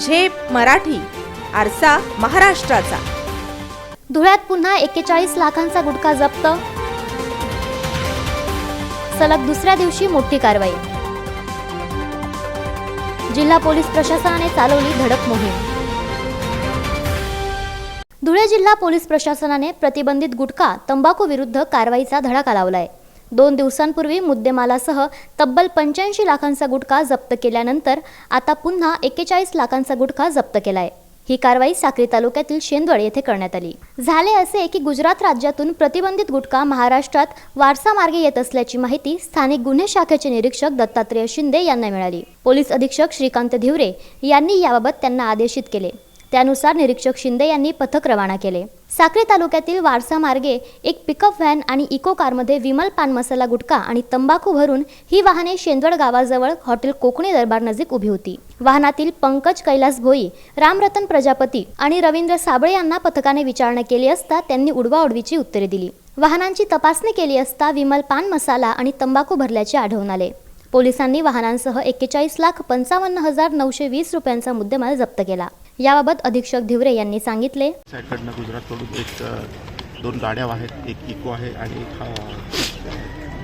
झेप मराठी आरसा महाराष्ट्राचा. धुळ्यात पुन्हा एक्केचाळीस लाखांचा गुटखा जप्त. सलग दुसऱ्या दिवशी मोठी कारवाई. जिल्हा पोलीस प्रशासनाने चालवली धडक मोहीम. धुळे जिल्हा पोलीस प्रशासनाने प्रतिबंधित गुटखा तंबाखू विरुद्ध कारवाईचा धडाका लावलाय? दोन दिवसांपूर्वी मुद्देमालासह तब्बल पंच्याऐंशी लाखांचा गुटखा जप्त केल्यानंतर आता पुन्हा एक्केचाळीस लाखांचा गुटखा जप्त केला आहे ही कारवाई साक्री तालुक्यातील शेंदवड येथे करण्यात आली. झाले असे की गुजरात राज्यातून प्रतिबंधित गुटखा महाराष्ट्रात वारसा मार्गे येत असल्याची माहिती स्थानिक गुन्हे शाखेचे निरीक्षक दत्तात्रेय शिंदे यांना मिळाली. पोलीस अधीक्षक श्रीकांत धिवरे यांनी याबाबत त्यांना आदेशित केले. त्यानुसार निरीक्षक शिंदे यांनी पथक रवाना केले. साक्री तालुक्यातील वारसा मार्गे एक पिकअप व्हॅन आणि इको कारमध्ये विमल पान मसाला गुटखा आणि तंबाखू भरून ही वाहने शेंदवड गावाजवळ हॉटेल कोकणी दरबार नजीक उभी होती. वाहनातील पंकज कैलास भोई रामरतन प्रजापती आणि रवींद्र साबळे यांना पथकाने विचारणा केली असता त्यांनी उडवाउडवीची उत्तरे दिली. वाहनांची तपासणी केली असता विमल पान मसाला आणि तंबाखू भरल्याचे आढळून आले. पोलिसांनी वाहनांसह एक्केचाळीस लाख पंचावन्न हजार नऊशे वीस रुपयांचा मुद्देमाल जप्त केला. याबाबत अधीक्षक धिवरे यांनी सांगितले. साईडकडनं गुजरातकडून एक दोन गाड्या आहेत एक इको आहे आणि एक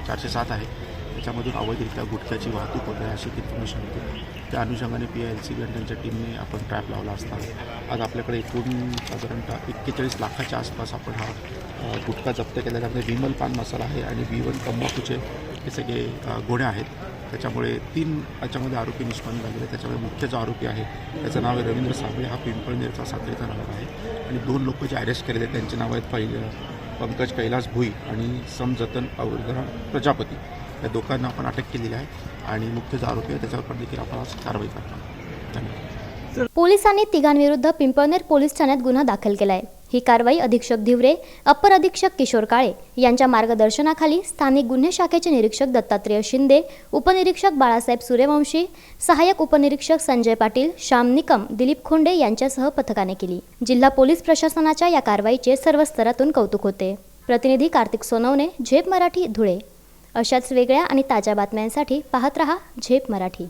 चारशे सात आहे. त्याच्यामधून अवैधरित्या गुटख्याची वाहतूक होत आहे अशी इन्फॉर्मेशन होती. त्या अनुषंगाने पी एल सी आणि त्यांच्या टीमने आपण ट्रॅप लावला असता. आज आपल्याकडे एकूण साधारणतः एक्केचाळीस लाखाच्या आसपास आपण हा गुटखा जप्त केला त्यामध्ये विमल पान मसाला आहे आणि वी वन तंबाखूचे हे सगळे अ, गोण्या आहेत. त्याच्यामुळे तीन याच्यामध्ये आरोपी निष्पन्न झालेले त्याच्यामध्ये मुख्य जो आरोपी आहे त्याचं नाव आहे रवींद्र साबळे. हा पिंपळनेरचा साखरेचा राहणार आहे. आणि दोन लोक जे अरेस्ट केलेले आहेत त्यांचे नाव आहेत पहिले पंकज कैलास भुई आणि समजतन अवरधरा प्रजापती. या दोघांना आपण अटक केलेली आहे आणि मुख्य जो आरोपी आहे त्याच्यावर पण देखील आपण आज कारवाई करणार धन्यवाद. पोलिसांनी तिघांविरुद्ध पिंपळनेर पोलीस ठाण्यात गुन्हा दाखल केला आहे ही कारवाई अधीक्षक धिवरे अपर अधीक्षक किशोर काळे यांच्या मार्गदर्शनाखाली स्थानिक गुन्हे शाखेचे निरीक्षक दत्तात्रेय शिंदे उपनिरीक्षक बाळासाहेब सूर्यवंशी सहाय्यक उपनिरीक्षक संजय पाटील श्याम निकम दिलीप खोंडे यांच्यासह पथकाने केली. जिल्हा पोलीस प्रशासनाच्या या कारवाईचे सर्व स्तरातून कौतुक होते. प्रतिनिधी कार्तिक सोनवणे झेप मराठी धुळे. अशाच वेगळ्या आणि ताज्या बातम्यांसाठी पाहत रहा झेप मराठी.